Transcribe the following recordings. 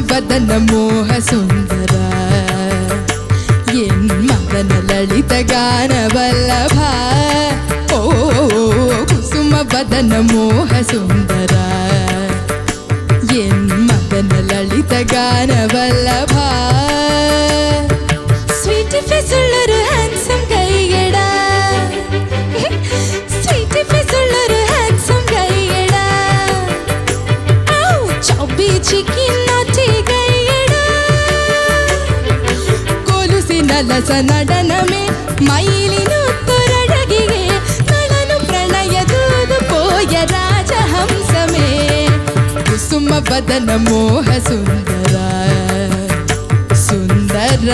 వదన మోహ సుందర ఎన్ మదన లలిత గాన వల్లభ ఓ కుసుమ వదన మోహ సుందర ఎన్ మదన లలిత గాన వల్లభా ಸರಸ ನಡನಮೆ ಮೈಲಿನ ತೊರಡಗಿಗೆ ನಳನು ಪ್ರಣಯ ದೂದು ಪೋಯ ರಾಜಹಂಸಮೇ ಕುಸುಮ ಬದನ ಮೋಹ ಸುಂದರ ಸುಂದರ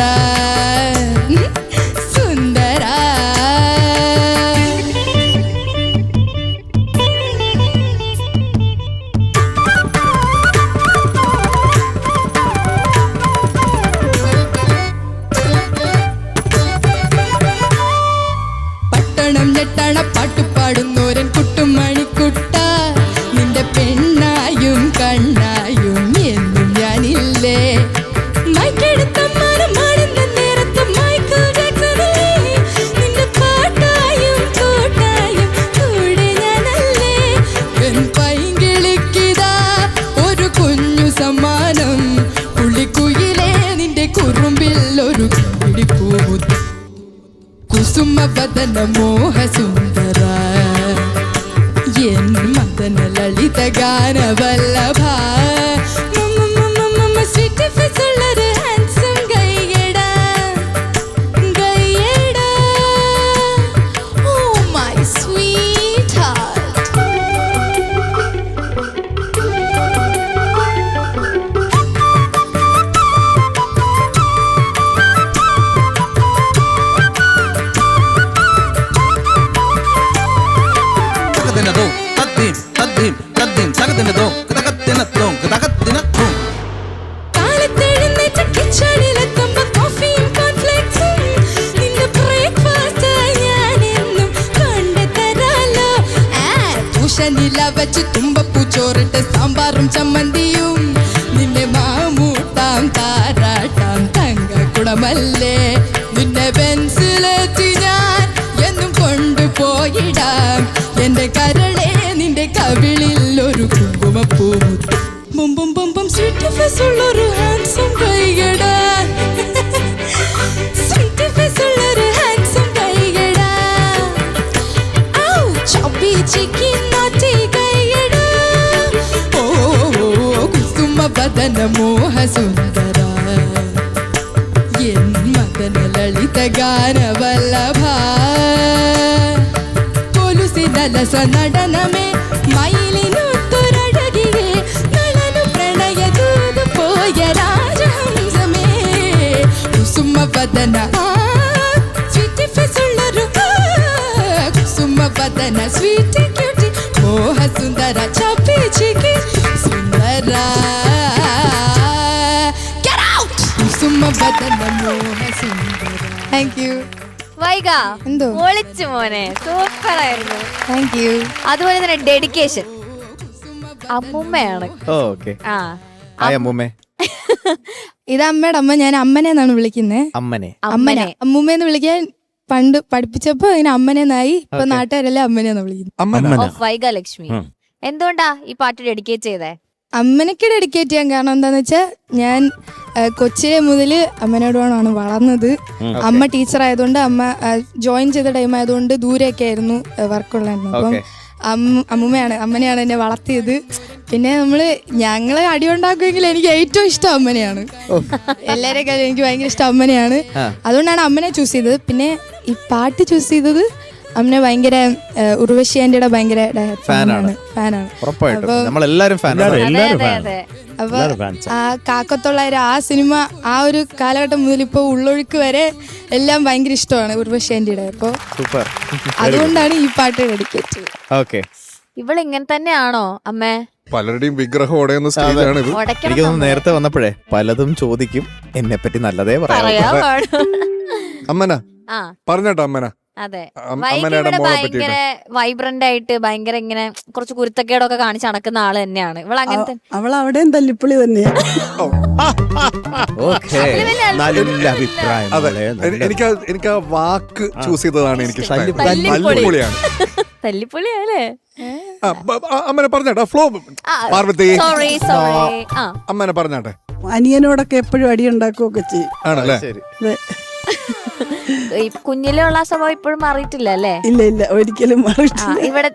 ಮದನ ಮೋಹ ಸುಂದರ ಎನ್ ಮದನ ಲಲಿತ ಗಾನ ವಲ್ಲಭ വെച്ച് തുമ്പപ്പൂ ചോറിട്ട് സാമ്പാറും ചമ്മന്തിയും. നിന്നെ മാമൂട്ടാം താരാട്ടാം തങ്ക കുടമല്ലേ നിന്നെ പെൻസിലെത്തി ഞാൻ എന്നും കൊണ്ടുപോയിടാം. എന്റെ കരളെ നിന്റെ കവിളിൽ ഒരു കുങ്കുമപ്പൂ boom boom boom boom sweet face ഉള്ളൊരു ഹാൻസം കൈകടാ ಸದನ ಮೋಹ ಸುಂದರ ಎನ್ಮದನ ಲಲಿತ ಗಾನ ವಲ್ಲಭ ಕೊಲುಸಿ ದಲಸ ನಡನಮೆ ಮೈಲಿನು ತುರಡಗಿಗೆ ನಳನು ಪ್ರಣಯ ದೂದು ಪೋಯ ರಾಜಹಂಸಮೇ ಕುಸುಮ ಪದನ താങ്ക് യു വൈഗ എന്തോ? ഒളിച്ചു മോനെ. സൂപ്പർ ആയിരുന്നു താങ്ക് യു അതുപോലെ തന്നെ ഡെഡിക്കേഷൻ. അമ്മുമ്മയാണ്. ഓക്കെ. ആ. അമ്മൂമ്മേ. ഇത് അമ്മയുടെ അമ്മ ഞാൻ അമ്മനെ എന്നാണ് വിളിക്കുന്നത് അമ്മനെ. അമ്മനെ. അമ്മൂമ്മേന്ന് വിളിക്കാൻ പണ്ട് പഠിപ്പിച്ചപ്പോ ഇങ്ങനെ അമ്മനെന്നായി ഇപ്പൊ നാട്ടുകാരെല്ലാം അമ്മനെന്ന് വിളിക്കുന്നു വൈഗ ലക്ഷ്മി. എന്തുകൊണ്ടാ ഈ പാട്ട് ഡെഡിക്കേറ്റ് ചെയ്തേ? അമ്മനക്ക് ഡെഡിക്കേറ്റ് ചെയ്യാൻ കാരണം എന്താന്ന് വെച്ചാൽ ഞാൻ കൊച്ചേ കൊച്ചിലെ മുതൽ അമ്മനോടാണ് വളർന്നത്. അമ്മ ടീച്ചർ ആയതുകൊണ്ട് അമ്മ ജോയിൻ ചെയ്ത ടൈം ആയതുകൊണ്ട് ദൂരെയൊക്കെ ആയിരുന്നു വർക്കുള്ളായിരുന്നു അപ്പം അമ്മയാണ് അമ്മൂമ്മയാണ് അമ്മനെയാണ് എന്നെ വളർത്തിയത്. പിന്നെ നമ്മൾ ഞങ്ങൾ അടി ഉണ്ടാക്കുമെങ്കിൽ എനിക്ക് ഏറ്റവും ഇഷ്ടം അമ്മനെയാണ്. എല്ലാരെക്കാളും എനിക്ക് ഭയങ്കര ഇഷ്ടം അമ്മനെയാണ്. അതുകൊണ്ടാണ് അമ്മനെ ചൂസ് ചെയ്തത്. പിന്നെ ഈ പാട്ട് ചൂസ് ചെയ്തത് അമ്മനെ ഭയങ്കര ഉർവശി ആന്റിയുടെ ഭയങ്കര ഫാനാണ്. ഫാനാണ്. അപ്പൊ- നമ്മളെല്ലാരും ആ. ആ ആ സിനിമ ആ ഒരു കാലഘട്ടം മുതൽ ഇപ്പൊ ഉള്ളൊഴുക്ക് വരെ എല്ലാം ഭയങ്കര ഇഷ്ടമാണ് ഉർവശി ആന്റിയുടെ അപ്പൊ സൂപ്പർ. അതുകൊണ്ടാണ് ഈ പാട്ട് ഡെഡിക്കേറ്റ് ഓക്കെ. ഇവളിങ്ങനെ ഇങ്ങനെ തന്നെയാണോ അമ്മേ? പലരുടെയും വിഗ്രഹം ഉടയുന്ന സ്റ്റേജാണ് ഇത്. എനിക്ക് നേരത്തെ വന്നപ്പോഴേ പലതും ചോദിക്കും. എന്നെ പറ്റി നല്ലതേ പറയാ. അമ്മന അമ്മനാ അമ്മന. അതെ. ഇവിടെ ഭയങ്കര വൈബ്രന്റ് ആയിട്ട് ഭയങ്കര ഇങ്ങനെ കുറച്ച് കുരുത്തക്കേടൊക്കെ കാണിച്ച് നടക്കുന്ന ആൾ തന്നെയാണ്. ഇവൾ അങ്ങനത്തെ അവൾ അവിടെയും തല്ലിപ്പുളി തന്നെയാ. ഓക്കെ. നല്ല അഭിപ്രായം എനിക്ക് ആ- എനിക്ക് ആ വാക്ക് ചൂസ് ചെയ്തതാണ് എനിക്ക്. തല്ലിപ്പൊളിയാണ് ബ- അമ്മനെ പറഞ്ഞാട്ടെ ഫ്ലോ പാർവതി. സോറി സോറി ആ. അമ്മനെ പറഞ്ഞാട്ടെ. അനിയനോടൊക്കെ എപ്പോഴും അടി ഉണ്ടാക്കുകയൊക്കെ ചെയ്യും. ആണല്ലേ. ഈ കുഞ്ഞിലുള്ള സ്വഭാവം ഇപ്പോഴും മാറിയിട്ടില്ല അല്ലേ? ഇല്ല ഇല്ല ഒരിക്കലും ആ മാറിയിട്ടില്ല. ഇവിടെ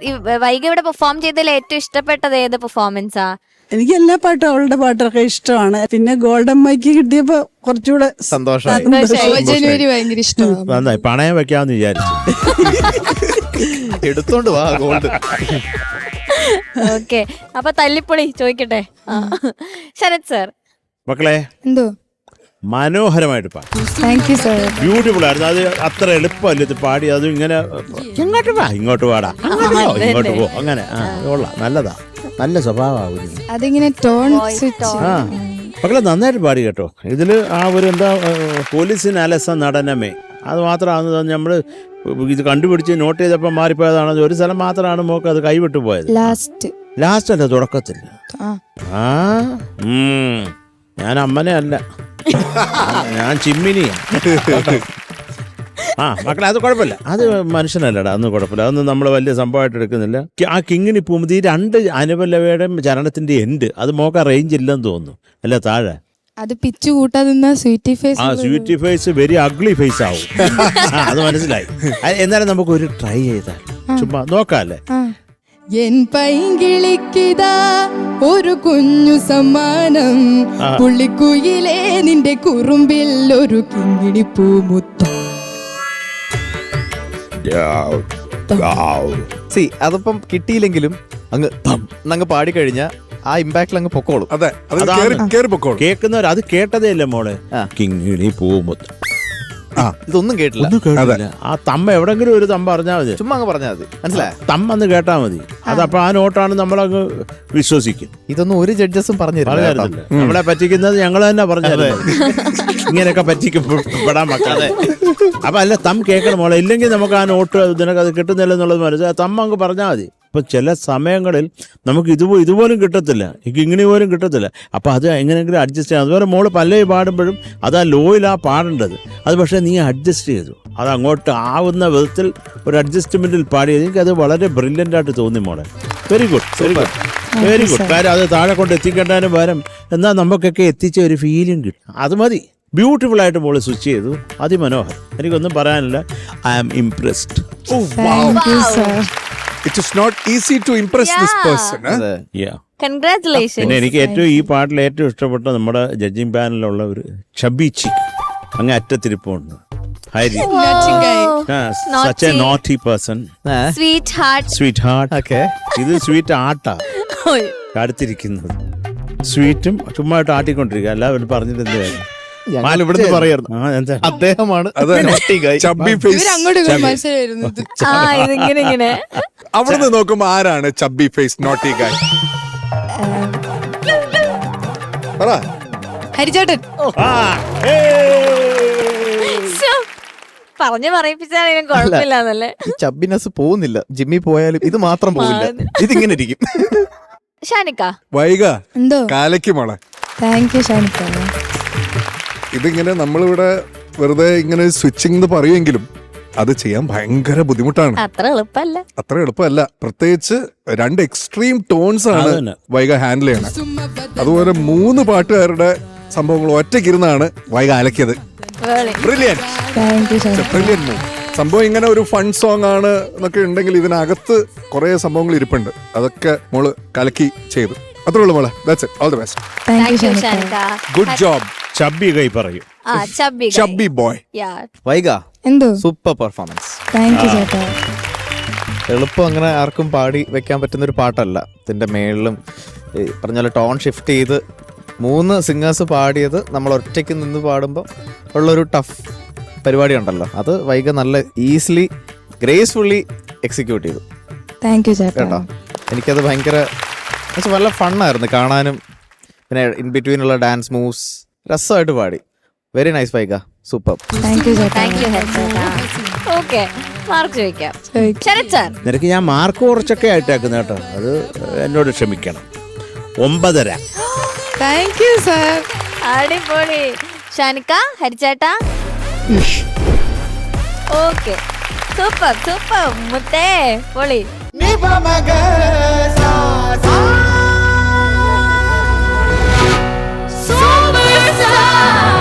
വൈകി ഇവിടെ പെർഫോം ചെയ്തതിൽ ഏറ്റവും ഇഷ്ടപ്പെട്ടത് ഏത് പെർഫോമൻസാ എനിക്ക് എല്ലാ പാട്ടും അവളുടെ പാട്ടൊക്കെ ഇഷ്ടമാണ്. പിന്നെ ഗോൾഡൻ മൈക്ക് കിട്ടിയപ്പോ കുറച്ചുകൂടെ സന്തോഷമായി. സന്തോഷായി. ജനുവരി ഭയങ്കര ഇഷ്ടമാണ് നന്നായി പണയം വെക്കാന്ന് വിചാരിച്ചു. എടുത്തോണ്ട് വാ ഗോൾഡ്. ഓക്കെ അപ്പൊ തല്ലിപ്പൊളി ചോദിക്കട്ടെ? ആ. ശരത് സർ മക്കളെ എന്തോ? മനോഹരമായിട്ട് പാടി. താങ്ക് യു സർ ബ്യൂട്ടിഫുൾ ആയിരുന്നു. അത് അത്ര എളുപ്പമല്ല ഇത് പാടി. അതും ഇങ്ങനെ ഇങ്ങോട്ട് വാ ഇങ്ങോട്ട് വാടാ. അങ്ങോട്ട് പോ, ഇങ്ങോട്ട് പോ. അങ്ങനെ ആ കൊള്ളാം. നല്ലതാ. നല്ല സ്വഭാവമാകുന്നു അതിങ്ങനെ ടോൺ Voice സ്വിച്ച് ആ. മക്കളെ നന്നായിട്ട് പാടി കേട്ടോ. ഇതിൽ ആ ഒരു എന്താ പോലീസിന് അലസ നടനമേ. അത് മാത്രമാണ് നമ്മൾ ഇത് കണ്ടുപിടിച്ച് നോട്ട് ചെയ്തപ്പോൾ മാറിപ്പോയതാണ്. ഒരു സ്ഥലം മാത്രമാണ് മോക്ക് അത് കൈവിട്ടു പോയത്. ലാസ്റ്റ് ലാസ്റ്റ് അല്ല തുടക്കത്തിൽ. ആ. ഞാൻ അമ്മനെ അല്ല. ഞാൻ ചിമ്മിനിയാ. ആ മക്കളെ അത് കുഴപ്പമില്ല. അത് മനുഷ്യനല്ലടാ അതൊന്നും കുഴപ്പമില്ല. അതൊന്നും നമ്മൾ വലിയ സംഭവമായിട്ട് എടുക്കുന്നില്ല. ആ കിങ്ങിണി പോകുമ്പോൾ ഈ രണ്ട് അനുപല്ലവയുടെ ചരണത്തിന്റെ എൻഡ് അത് മോക്ക റേഞ്ച് ഇല്ലെന്ന് തോന്നുന്നു. അല്ല താഴെ? അത് പിച്ചു കൂട്ടാതിന്ന സ്വീറ്റി ഫേസ് ആ sweetie face very ugly face ആവും. അത് മനസ്സിലായി. എന്നാലും നമുക്ക് ഒരു ട്രൈ ചെയ്താൽ ചുമ്മാ നോക്കാല്ലേ? ആ. എൻ പൈങ്കിളിക്കിതാ ഒരു കുഞ്ഞു സമ്മാനം. പുള്ളിക്കുയിലെ നിന്റെ കുറുമ്പിൽ ഒരു കിങ്ങിണി പൂമുത്തം സി അതിപ്പം കിട്ടിയില്ലെങ്കിലും അങ്ങ് തം. എന്നങ്ങ് പാടി കഴിഞ്ഞ ആ ഇമ്പാക്റ്റിൽ അങ്ങ് പൊക്കോളും. അതെ അത് അതാണ്. കേറി കേറി പൊക്കോളൂ. കേൾക്കുന്നവർ അത് കേട്ടതേ അല്ല മോളെ. കിങ്ങിണി പൂമുത്ത് ഇതൊന്നും കേട്ടില്ല. ഒന്നും കേട്ടില്ല. ആ തമ്മ എവിടെങ്കിലും ഒരു തമ്മ അറിഞ്ഞാൽ മതി. ചുമ്മാ അങ്ങ് പറഞ്ഞാൽ മതി. മനസ്സിലായ? തമ്മന്ന് കേട്ടാ മതി. അതപ്പോ ആ നോട്ടാണ് നമ്മളങ്ങ് വിശ്വസിക്കും. ഇതൊന്നും ഒരു ജഡ്ജസും പറഞ്ഞു നമ്മളെ പറ്റിക്കുന്നത് ഞങ്ങൾ തന്നെ പറഞ്ഞത് ഇങ്ങനെയൊക്കെ പറ്റിക്കപ്പെടാൻ മക്കളെ. അപ്പൊ അല്ല തം കേൾക്കണം മോളെ. ഇല്ലെങ്കിൽ നമുക്ക് ആ നോട്ട് ഇതിനൊക്കെ അത് കിട്ടുന്നില്ല എന്നുള്ളത് മനസ്സിലായി. തമ്മ അങ്ങ് പറഞ്ഞാൽ മതി. ഇപ്പൊ ചില സമയങ്ങളിൽ നമുക്ക് ഇതുപോ ഇതുപോലും കിട്ടത്തില്ല. എനിക്ക് ഇങ്ങനെ പോലും കിട്ടത്തില്ല. അപ്പോൾ അത് എങ്ങനെയെങ്കിലും അഡ്ജസ്റ്റ് ചെയ്യാം. അതുപോലെ മോൾ പല്ലേ പാടുമ്പോഴും അത് ആ ലോയിലാ പാടേണ്ടത്. അത് പക്ഷേ നീ അഡ്ജസ്റ്റ് ചെയ്തു. അത് അങ്ങോട്ട് ആവുന്ന വിധത്തിൽ ഒരു അഡ്ജസ്റ്റ്മെന്റിൽ പാടിയത്. എനിക്ക് അത് വളരെ ബ്രില്യന്റ് ആയിട്ട് തോന്നി മോളെ. Very good very good very good കാര്യം അത് താഴെ കൊണ്ട് എത്തിക്കേണ്ടതിന് പകരം എന്നാൽ നമുക്കൊക്കെ എത്തിച്ച ഒരു ഫീലിംഗ് കിട്ടും. അത് മതി. ബ്യൂട്ടിഫുൾ ആയിട്ട് മോൾ സ്വിച്ച് ചെയ്തു. അതിമനോഹരം. എനിക്കൊന്നും പറയാനില്ല. I am impressed oh it is not easy to impress this Yeah. Person congratulation പിന്നെ എനിക്ക് ഏറ്റവും ഈ പാട്ടിൽ ഏറ്റവും ഇഷ്ടപ്പെട്ട നമ്മുടെ ജഡ്ജിങ് പാനലിലുള്ള ഒരു ചബീച്ചി അങ്ങ് അറ്റത്തിരിപ്പുണ്ട്. Hari such a naughty person sweetheart sweetheart okay ഇത് സ്വീറ്റ് ആട്ടാ. അടുത്തിരിക്കുന്നത് സ്വീറ്റും ചുമ്മായിട്ട് ആട്ടിക്കൊണ്ടിരിക്കുക. എല്ലാവരും പറഞ്ഞിട്ട് എന്ത് കാര്യം? ഞങ്ങൾ ഇവിടുന്ന് പറയായിരുന്നു. അദ്ദേഹമാണ്. അവിടുന്ന് നോക്കുമ്പോ ആരാണ് ചബ്ബി ഫേസ് നോട്ടി ഗായ്? പറ. ഹരിചേട്ടൻ. പറഞ്ഞു പറയിപ്പിച്ചാലും കുഴപ്പമില്ലാന്നല്ലേ? ഈ ചബ്ബിനെസ് പോകുന്നില്ല. ജിമ്മി പോയാലും ഇത് മാത്രം പോകില്ല ഇതിങ്ങനെ ഇരിക്കും. ഷാനിക്ക. വൈക എന്തോ? കാലയ്ക്ക് മോളെ. താങ്ക് യു ഷാനിക്ക. ഇതിങ്ങനെ നമ്മളിവിടെ വെറുതെ ഇങ്ങനെ സ്വിച്ചിങ് എന്ന് പറയുമെങ്കിലും അത് ചെയ്യാൻ ഭയങ്കര ബുദ്ധിമുട്ടാണ്. അത്ര എളുപ്പമല്ല അത്ര എളുപ്പമല്ല. പ്രത്യേകിച്ച് രണ്ട് എക്സ്ട്രീം ടോൺസ് ആണ്. വൈക ഹാൻഡിൽ ചെയ്യണം. അതുപോലെ മൂന്ന് പാട്ടുകാരുടെ സംഭവങ്ങൾ ഒറ്റയ്ക്കിരുന്നാണ് വൈക അലക്കിയത്. സംഭവം ഇങ്ങനെ ഒരു ഫൺ സോങ് ആണ് എന്നൊക്കെ ഉണ്ടെങ്കിൽ ഇതിനകത്ത് കുറെ സംഭവങ്ങൾ ഇരിപ്പുണ്ട്. അതൊക്കെ മോൾ കലക്കി ചെയ്തു. അത്രേ ഉള്ളൂ മോളെ. That's it all the best thank Thank you you, Shanikka good job chubby കൈ പറയും. ആ ചബ്ബി ചബ്ബി ബോയ് യാ വൈഗ എന്തോ? സൂപ്പർ പെർഫോമൻസ് താങ്ക് യു ചേട്ടാ. എളുപ്പം അങ്ങനെ ആർക്കും പാടി വെക്കാൻ പറ്റുന്ന ഒരു പാട്ടല്ല. ഇതിന്റെ മേളിലും പറഞ്ഞാൽ പറഞ്ഞ ടോൺ ഷിഫ്റ്റ് ചെയ്ത് മൂന്ന് സിംഗേഴ്സ് പാടിയത് നമ്മൾ ഒറ്റയ്ക്ക് നിന്ന് പാടുമ്പോൾ ഉള്ളൊരു ടഫ് പരിപാടി ഉണ്ടല്ലോ. അത് വൈകി നല്ല ഈസിലി ഗ്രേസ്ഫുള്ളി എക്സിക്യൂട്ട് ചെയ്തു. താങ്ക് യു ചേട്ടാ. കേട്ടോ? എനിക്കത് ഭയങ്കര എന്നുവെച്ചാൽ നല്ല ഫണ്ണായിരുന്നു. കാണാനും പിന്നെ ഇൻ ബിറ്റ്വീൻ ഉള്ള ഡാൻസ് മൂവ്സ് രസമായിട്ട് പാടി. Very nice Vaiga super okay mark ചോദിക്കാം. ചോദിക്കാം. ശരത് സാർ നിനക്ക് ഞാൻ മാർക്ക് കുറച്ചൊക്കെ ആയിട്ടേക്കുന്നത് കേട്ടോ. അത് എന്നോട് ക്ഷമിക്കണം. ഒമ്പതര. താങ്ക് യു സാർ അടിപൊളി. ഷാനിക്ക ഹരിച്ചേട്ടാ ഓക്കെ സൂപ്പർ സൂപ്പർ മുത്തേ പൊളി. Summer Sun.